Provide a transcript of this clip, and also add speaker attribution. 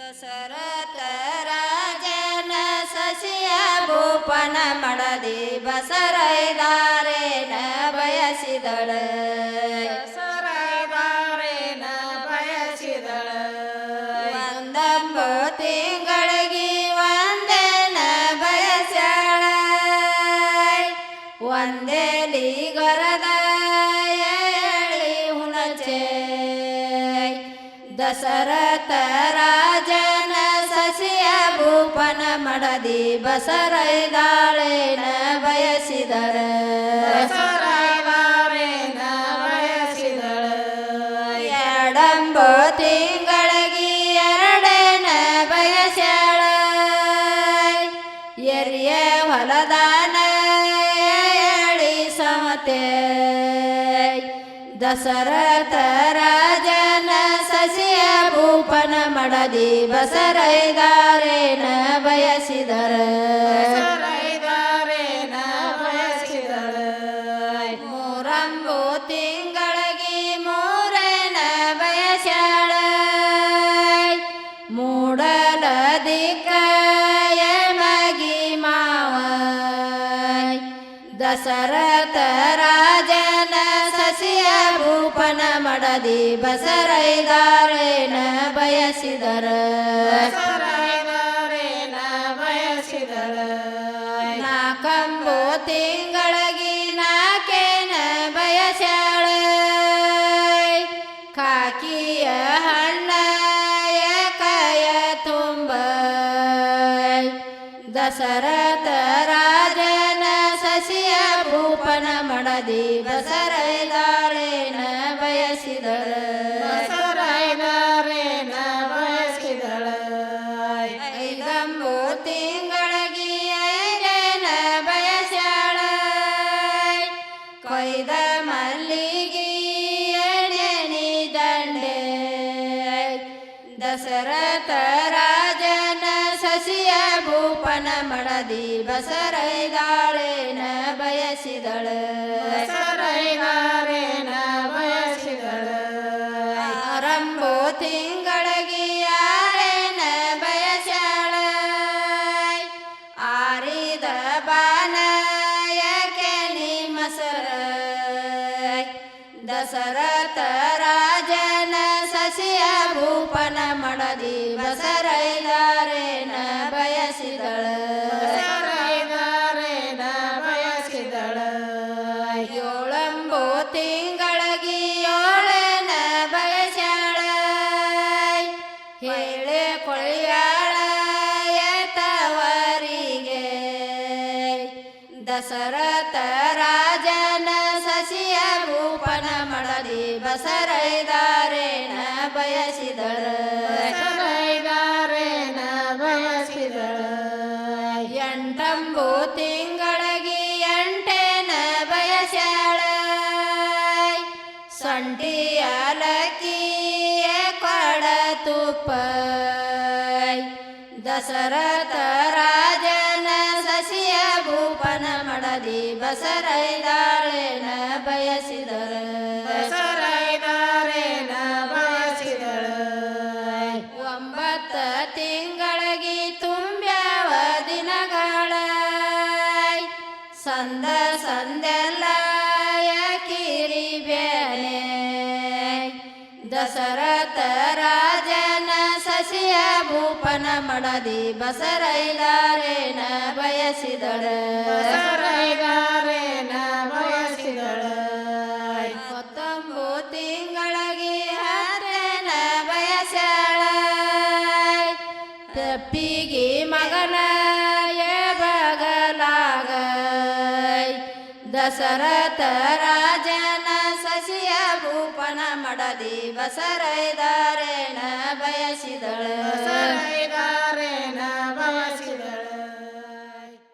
Speaker 1: ದಶರಥ ರಾಜನ ಸಸಿಯ ಭೂಪನ ಮಡದಿ ಬಸರೈದಾರೇನ ಬಯಸಿದಳ.
Speaker 2: ಸರೈದಾರೇನ ಬಯಸಿದಳ.
Speaker 1: ಒಂದಂಬು ತಿಂಗಳಿಗೆ ಒಂದೇನ ಬಯಸ್ಯಾಳ. ಒಂದೇಲಿ ಗೊರದ ಏಳಿ ಹುಣಚೆ. ದಶರಥ ಮಡದಿ ಬಸರೈದಾಳೇನ ಬಯಸಿದಳ
Speaker 2: ಸರೈದಾರೇನ ಬಯಸಿದಳ
Speaker 1: ಎರಡಂಬು ತಿಂಗಳಿಗೆ ಎರಡೇನ ಬಯಸ್ಯಾಳ ಎರಿಯ ಹೊಲದಾನ ಏಳಿ ಸಮತೆ ದಶರಥ ರಾಜನ ಸಸಿಯ ಭೂಪನ ಮಡದಿ ಬಸರೈದಾರೇನ ಬಯಸಿದರ.
Speaker 2: ಸರೈದಾರೇನ ಬಯಸಿದರ.
Speaker 1: ಮೂರಂಬು ತಿಂಗಳಗಿ ಮೂರನ ಬಯಸ್ಯಾಳ. ಮೂಡಲ ದಿಕ್ಕಯ ಮಗಿ ಮಾವ. ದಶರಥ ಮಡದಿ ಬಸರೈದಾರೇನ ಬಯಸಿದರ.
Speaker 2: ಸರೈದಾರೇನ ಬಯಸಿದಳ
Speaker 1: ನಾಕಂಬು ತಿಂಗಳಿಗೆ ನಾಕೇನ ಬಯಸ್ಯಾಳ. ಕಾಕಿಯ ಹಣ್ಣ ಕಾಯ ತುಂಬ. ದಶರಥ ರಾಜನ ಸಸಿಯ ಭೂಪನ ಮಡದಿ ಬಸರೈದಾರೇನ ಬಯಸಿದಳ
Speaker 2: ಸರೈದಾರೇನ ಬಯಸಿದಳ
Speaker 1: ಐದಂಬು ತಿಂಗಳಿಗೆ ಐದೇನ ಬಯಸ್ಯಾಳ. ಕೊಯ್ದ ಮಲ್ಲಿಗೆ ಎಣೆನಿ ದಂಡೆ. ದಶರಥ ರಾಜನ ಸಸಿಯ ಭೂಪನ ಮಡದಿ ಬಸರೈದಾಳೇನ ಬಯಸಿದಳ. ಆರಂಭೋ ತಿಂಗಳಿಗೆ ಆರೇನ ಬಯಸ್ಯಾಳ? ಆರಿದ ಬಾನಯ ಕೆನಿ ಮಸರ ದಶರಥ ರಾಜನ ಸಸಿಯ ಭೂಪನ ಮಡದಿ ಬಸರೈದಾರೇನ ಬಯಸಿದಳ?
Speaker 2: ಸರೈದಾರೇನ ಬಯಸಿದಳ?
Speaker 1: ಏಳಂಬು ಕೊಳಿಯಾಳ ಎತ್ತವರಿಗೆ ದಶರಥ ರಾಜನ ಸಸಿಯ ಭೂಪನ ಮಡದಿ ಬಸರೈದಾರೇಣ ಬಯಸಿದಳ.
Speaker 2: ಬಸರೈದಾರೇಣ ಬಯಸಿದಳ.
Speaker 1: ಎಂಟಂಬು ತಿಂಗಳಿಗೆ ಎಂಟೇನ ಬಯಸ್ಯಾಳ. ಸೊಂಟಿಯ ಲಕ್ಕಿಯ ಕೊಡ ತುಪ್ಪ. ದಶರಥ ರಾಜನ ಸಸಿಯ ಭೂಪನ ಮಡದಿ ಬಸರೈದಾರೇನ ಬಯಸಿದರ.
Speaker 2: ಬಸರೈದಾರೇನ ಬಯಸಿದರ.
Speaker 1: ಒಂಬತ್ತ ತಿಂಗಳಿಗೆ ತುಂಬ್ಯಾವ ದಿನಗಳ. ಸಂದ ಸಂದೆಲ್ಲ ಕಿರಿ ಬೇನೆ. ದಶರಥ ರಾಜನ ಸಸಿಯ ಭೂಪನ ಮಡದಿ ಬಸರೈಲಾರೇನ ಬಯಸಿದಳ.
Speaker 2: ಬಸರೈಲಾರೇನ ಬಯಸಿದಳ.
Speaker 1: ಸರತ ತಿಂಗಳಿಗೆ ಹತ್ತನ ಬಯಸ್ಯಾಳ. ತಪ್ಪಿಗೆ ಮಗನ ಬಗಲಾಗ ದಶರಥ ರಾಜನ ಭೂಪನ ಮಡದಿ ಬಸರೈದಾರೇಣ ಬಯಸಿದಳ.
Speaker 2: ಸರೈದಾರೇನ